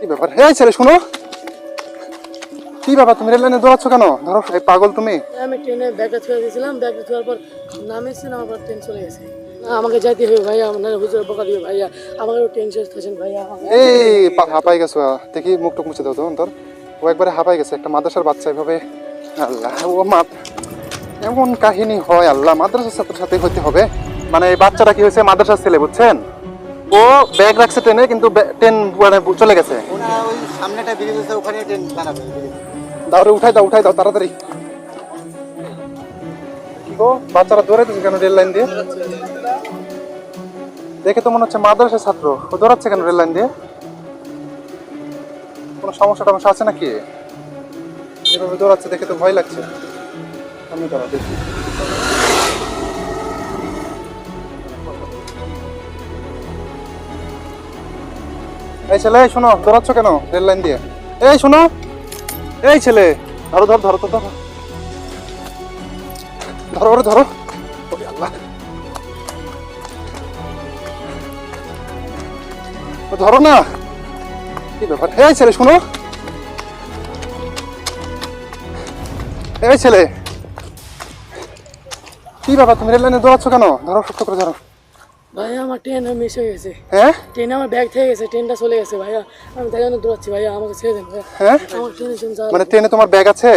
কি ব্যাপার? এই ছেলে শোনো। কি ব্যাপার? তুমি রেল লাইনে দৌড়াচ্ছ কেন? ধরো এই পাগল তুমি। আমি ট্রেনে ব্যাগটা ছুঁয়ে দিয়েছিলাম ব্যাগটা ছোঁয়ার পর নামেছি নামার পর ট্রেন চলে গেছে। আমাকে যাইতে হবে ভাইয়া আপনার হুজুর বকা দিবে ভাইয়া। আমাকে ট্রেন শেষ থাকেন ভাইয়া। এই হাঁপাই গেছো। দেখি মুখ টুক মুছে দাও তো অন্তর। ও একবারে হাঁপাই গেছে একটা মাদ্রাসার বাচ্চা এভাবে। আল্লাহ ও মা। এমন কাহিনী হয় আল্লাহ মাদ্রাসার ছাত্রের সাথে হইতে হবে। মানে এই বাচ্চাটা কি হয়েছে? মাদ্রাসার ছেলে বুঝছেন? ও ব্যাগ রাখছে ট্রেনে কিন্তু ট্রেন চলে গেছে। সামনেটা ব্রিজ আছে ওখানে ট্রেন দাঁড়াবে দাও রে উঠাই দাও উঠাই দাও তাড়াতাড়ি। কি গো বাচ্চারা দৌড়াইতেছে কেন রেল লাইন দিয়ে? দেখে তো মনে হচ্ছে মাদ্রাসার ছাত্র। ও দৌড়াচ্ছে কেন রেল লাইন দিয়ে? কোনো সমস্যা টমস্যা আছে নাকি? এভাবে দৌড়াচ্ছে দেখে তো ভয় লাগছে। আমি দাঁড়া দেখি। এই ছেলে, শোনো, দৌড়াচ্ছ কেন? রেল লাইন দিয়ে। এই, শোনো। এই ছেলে, ধরো ধরো ধরো তো ধরো। ধরো ওরে ধরো ধরো না। কি ব্যাপার? এই ছেলে, শোনো। এই ছেলে। কি ব্যাপার? তুমি রেল লাইনে দৌড়াচ্ছ কেন? ধরো, শক্ত করে, ধরো। ভাইয়া আমার ট্রেন মিস হয়ে গেছে। হ্যাঁ? ট্রেনে আমার ব্যাগ থেকে গেছে ট্রেনটা চলে গেছে ভাইয়া। আমি তাই জন্য দৌড়াচ্ছি ভাইয়া আমাকে ছেড়ে দেন হ্যাঁ? আমার ট্রেনে মানে ট্রেনে তোমার ব্যাগ আছে?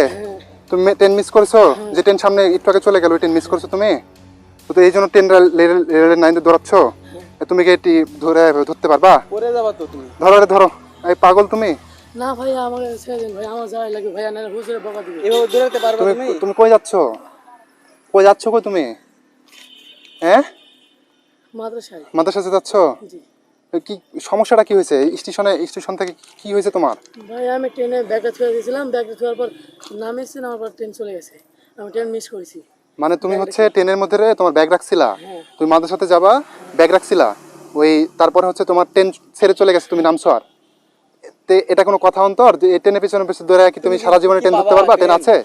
তুমি ট্রেন মিস করেছ? যে ট্রেন সামনে একটু আগে চলে গেল ট্রেন মিস করেছ তুমি? তো এই জন্য ট্রেন রেলের লাইনে দৌড়াচ্ছ? তুমি কি এটি ধরে ধরতে পারবা? পরে যাবা তো তুমি। ধরো রে ধরো। এই পাগল তুমি? না ভাইয়া আমাকে ছেড়ে দেন ভাইয়া আমার যাওয়াই লাগবে ভাইয়া না হুজুরে বকা দিবে। এভাবে দৌড়াতে পারবা তুমি তুমি? তুমি কই যাচ্ছ? কই যাচ্ছ কই তুমি? হ্যাঁ? মাদ্রাসায়। মাদ্রাসাতে যাচ্ছ? কি সমস্যাটা কি হয়েছে? স্টেশনে স্টেশন থেকে কি হয়েছে তোমার? ভাই আমি ট্রেনে দিয়েছিলাম পর নামেছি নামার পর ট্রেন চলে গেছে। আমি ট্রেন মিস করেছি। মানে তুমি হচ্ছে ট্রেনের মধ্যে তোমার ব্যাগ রাখছিলা? হ্যাঁ। তুমি মাদ্রাসাতে যাবা ব্যাগ রাখছিলা? ওই তারপরে হচ্ছে তোমার ট্রেন ছেড়ে চলে গেছে তুমি নামছো আর। এটা কোনো কথা অন্তর? যে ট্রেনের পিছনে পিছনে ধরে কি তুমি সারা জীবনে ট্রেন ধরতে পারবা? ট্রেন। আছে?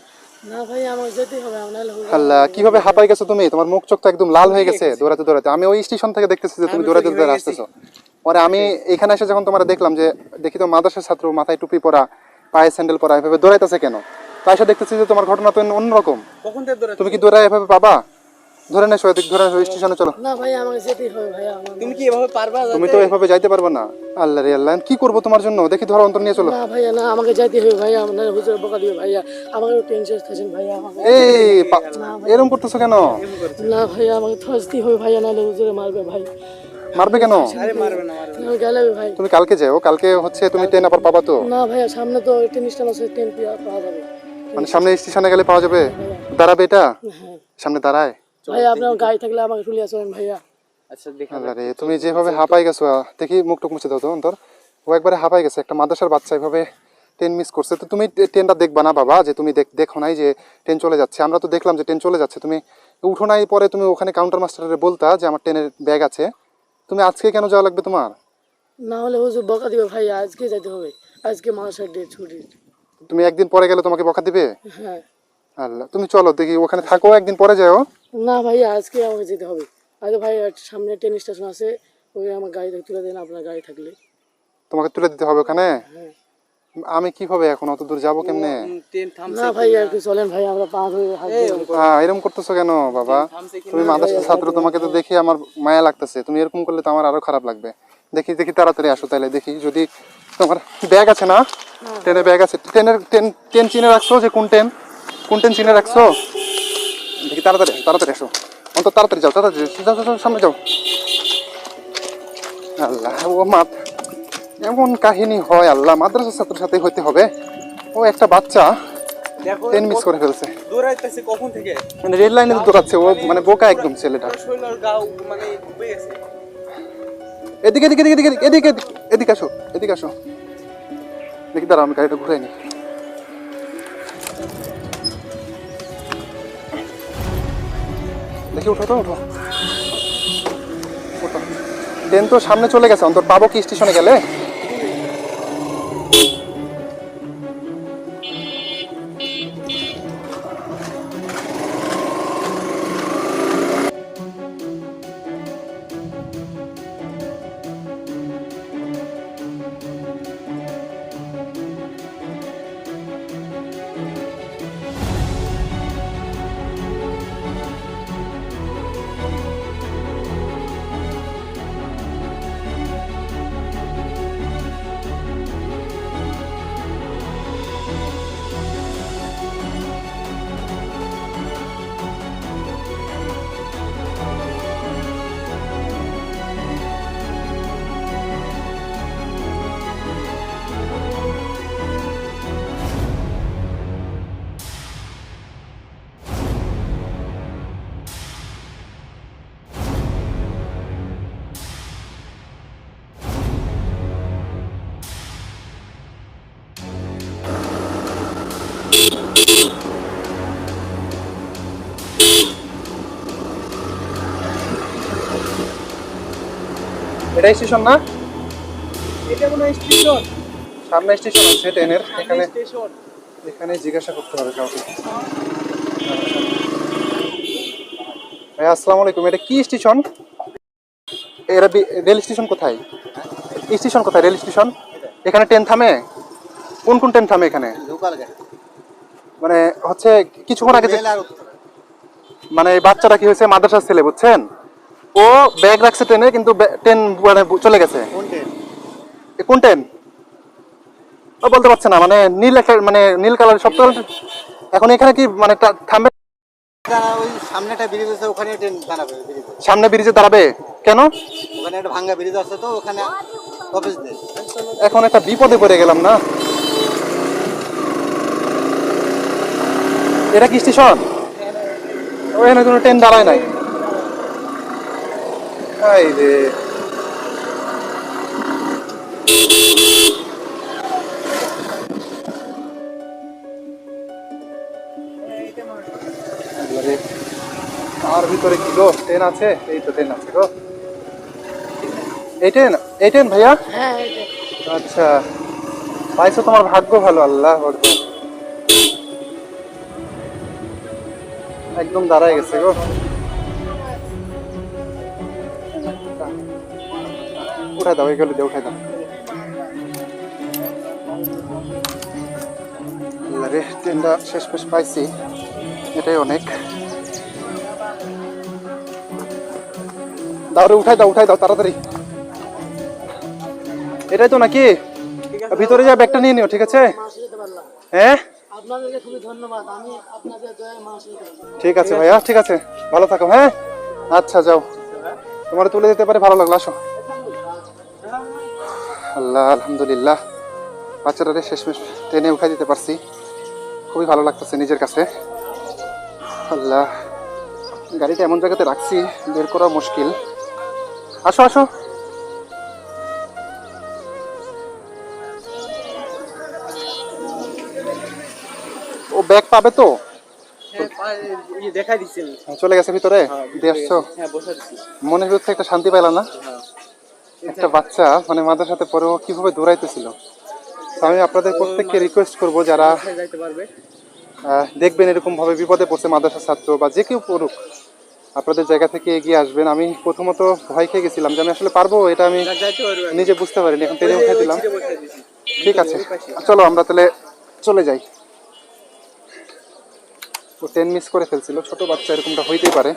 না ভাই আমাকে যেতেই হবে আমার নাহলে হুজুর আল্লাহ কীভাবে হাঁপাই গেছো তুমি? তোমার মুখ চোখ তো একদম লাল হয়ে গেছে দৌড়াতে দৌড়াতে। আমি ওই স্টেশন থেকে দেখতেছি যে তুমি দৌড়াতে দৌড়াতে আসতেছো। পরে আমি এখানে এসে যখন তোমার দেখলাম যে দেখি তো মাদ্রাসার ছাত্র মাথায় টুপি পরা পায়ে স্যান্ডেল পরা এভাবে দৌড়াইতেছে কেন? তাই এসে দেখতেছি যে তোমার ঘটনা তো অন্যরকম। তুমি কি দৌড়ায় এভাবে পাবা? ধরে নেছো এদিক ধরে নেছো স্টেশনে চলো। না ভাই আমাকে যেতেই হবে তুমি কি এভাবে পারবা তুমি তো এভাবে যাইতে পারবে না। আল্লাহ রে আল্লাহ কি করব তোমার জন্য? দেখি ধরো অন্তর নিয়ে চলো। না ভাইয়া না আমাকে যাইতে হবে ভাইয়া আমার হুজুর বকা দিবে ভাইয়া। আমাকে ট্রেন শেষ থাকেন ভাইয়া আমাকে এই এরম করতেছো কেন? না ভাইয়া আমাকে থাকতেই হবে ভাইয়া নাহলে হুজুরে মারবে ভাই। মারবে কেন? আরে মারবে না মারবে গেলে ভাই। তুমি কালকে যাও কালকে হচ্ছে তুমি ট্রেন আবার পাবা তো? না ভাইয়া সামনে তো ট্রেন স্টেশন আছে ট্রেন পাওয়া যাবে। মানে সামনে স্টেশনে গেলে পাওয়া যাবে? দাঁড়াবে এটা? হ্যাঁ। সামনে দাঁড়ায়? ভাইয়া আপনার গাড়ি থাকলে আমাকে তুলে আসবেন ভাইয়া। আচ্ছা দেখো। রে তুমি যেভাবে হাঁপাই গেছো দেখি মুখ টুক মুছে দাও তো অন্তর। ও একবারে হাঁপাই গেছে একটা মাদ্রাসার বাচ্চা এভাবে ট্রেন মিস করছে। তো তুমি টে- ট্রেনটা দেখবা না বাবা যে তুমি দেখ- দেখো নাই যে ট্রেন চলে যাচ্ছে। আমরা তো দেখলাম যে ট্রেন চলে যাচ্ছে। তুমি উঠো নাই পরে তুমি ওখানে কাউন্টার মাস্টারের বলতা যে আমার ট্রেনের ব্যাগ আছে। তুমি আজকে কেন যাওয়া লাগবে তোমার? না হলে হুজুর বকা দিবে ভাইয়া আজকে যেতে হবে। আজকে মানুষের ডেট ছুটি তুমি একদিন পরে গেলে তোমাকে বকা দিবে? হ্যাঁ। আল্লাহ তুমি চলো দেখি ওখানে থাকো একদিন পরে যাও। না ভাইয়া আজকে আমাকে যেতে হবে। আরে ভাই সামনে ট্রেন স্টেশন আছে ওই আমার গাড়ি তুলে দেন আপনার গাড়ি থাকলে। তোমাকে তুলে দিতে হবে ওখানে? হ্যাঁ। আমি কীভাবে এখন? অত দূর যাব কেমনে? না ভাই একটু চলেন ভাই আমরা আহ, এরকম করতেছো কেন বাবা? তুমি মাদ্রাসার ছাত্র তোমাকে তো দেখি আমার মায়া লাগতেছে। তুমি এরকম করলে তো আমার আরও খারাপ লাগবে। দেখি দেখি তাড়াতাড়ি আসো তাহলে দেখি যদি তোমার ব্যাগ আছে না? ট্রেনের ব্যাগ আছে। ট্রেনের ট্রেন ট্রেন চিনে রাখছো যে কোন ট্রেন? কোন ট্রেন চিনে রাখছো? দেখি তাড়াতাড়ি তাড়াতাড়ি আসো। অন্তত তাড়াতাড়ি যাও তাড়াতাড়ি যাও, যাও, সামনে যাও। আল্লাহ ও মা এমন কাহিনী হয় আল্লাহ মাদ্রাসার ছাত্রের সাথে হইতে হবে। ও একটা বাচ্চা ট্রেন মিস করে ফেলছে। দৌড়াইতেছে কখন থেকে? মানে রেল লাইনে দৌড়াচ্ছে ও মানে বোকা একদম ছেলেটা। মানে এদিকে এদিকে এদিকে এদিকে এদিকে এদিকে আসো এদিকে আসো। দেখি দাঁড়াও আমি গাড়িটা ঘুরে নি। দেখি উঠো তো উঠো উঠো ট্রেন তো, সামনে চলে গেছে। অন্তর পাবো কি স্টেশনে গেলে? এটা স্টেশন না? এটা কোনো স্টেশন। সামনে স্টেশন আছে ট্রেনের এখানে স্টেশন। এখানে জিজ্ঞাসা করতে হবে কাউকে। ভাইয়া আসসালামু আলাইকুম। এটা কি স্টেশন? এরা রেল স্টেশন কোথায়? স্টেশন কোথায়? Rail station? এখানে ট্রেন থামে? কোন কোন ট্রেন থামে এখানে? মানে হচ্ছে কিছুক্ষণ আগে। মানে বাচ্চাটা কি হয়েছে? মাদ্রাসার ছেলে বুঝছেন? ও ব্যাগ রাখছে ট্রেনে কিন্তু ট্রেন মানে চলে গেছে। কোন ট্রেন ও বলতে পারছে না মানে নীল একটা মানে নীল কালার সব এখন এখানে কি মানে থামবে? সামনে ব্রিজে দাঁড়াবে কেন? ওখানে একটা ভাঙ্গা ব্রিজ আছে তো ওখানে এখন একটা বিপদে পড়ে গেলাম না? এটা কি স্টেশন ওখানে কোনো ট্রেন দাঁড়ায় নাই। হাই রে তার ভিতরে কি গো? ট্রেন আছে? এই তো ট্রেন আছে গো। এই ট্রেন এই ট্রেন ভাইয়া হ্যাঁ আচ্ছা। পাইছো তোমার ভাগ্য ভালো আল্লাহ একদম দাঁড়ায় গেছে গো। উঠাই দাও এগুলো দিয়ে উঠাই দাও। রে ট্রেনটা শেষ পেশ পাইছি এটাই অনেক। দাও রে উঠাই দাও উঠাই দাও তাড়াতাড়ি। এটাই তো নাকি? ভিতরে যা ব্যাগটা নিয়ে নিও ঠিক আছে? হ্যাঁ আপনাদেরকে খুবই ধন্যবাদ আমি আপনাদের দয়ায় মাসে ঠিক আছে ভাইয়া ঠিক আছে ভালো থাকো হ্যাঁ? আচ্ছা যাও। তোমার তুলে দিতে পারে ভালো লাগল আসো। আল্লাহ আলহামদুলিল্লাহ। বাচ্চাটারে শেষমেশ ট্রেনে উঠাই দিতে পারছি। খুবই ভালো লাগতেছে নিজের কাছে। আল্লাহ গাড়িটা এমন জায়গাতে রাখছি বের করা মুশকিল। আসো আসো। ও ব্যাগ পাবে তো? হ্যাঁ ইয়ে দেখাই দিচ্ছেন। চলে গেছে ভিতরে? দিয়ে আসছো? হ্যাঁ দিচ্ছি। মনের ভিতরে একটা শান্তি পাইলাম না? হ্যাঁ। একটা বাচ্চা মানে মাদের সাথে পরেও কীভাবে দৌড়াইতেছিল। আমি আপনাদের প্রত্যেককে রিকোয়েস্ট করব যারা দেখবেন এরকম ভাবে বিপদে পড়ছে মাদ্রাসা ছাত্র বা যে কেউ পড়ুক, আপনাদের জায়গা থেকে এগিয়ে আসবেন। আমি প্রথমত ভয় খেয়ে গেছিলাম যে আমি আসলে পারব, এটা আমি নিজে বুঝতে পারিনি, এখন ট্রেনে উঠে দিলাম। ঠিক আছে, চলো আমরা তাহলে চলে যাই। ও ট্রেন মিস করে ফেলছিল, ছোট বাচ্চা এরকমটা হইতেই পারে।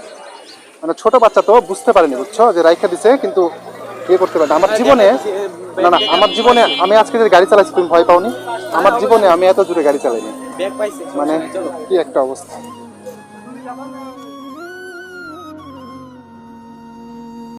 মানে ছোট বাচ্চা তো বুঝতে পারেনি, বুঝছ? যে রাইখা দিছে, কিন্তু ইয়ে করতে পারে আমার জীবনে না না আমার জীবনে আমি আজকে যে গাড়ি চালাইছি তুমি ভয় পাওনি। আমার জীবনে আমি এত জোরে গাড়ি চালাইনি। মানে কি একটা অবস্থা।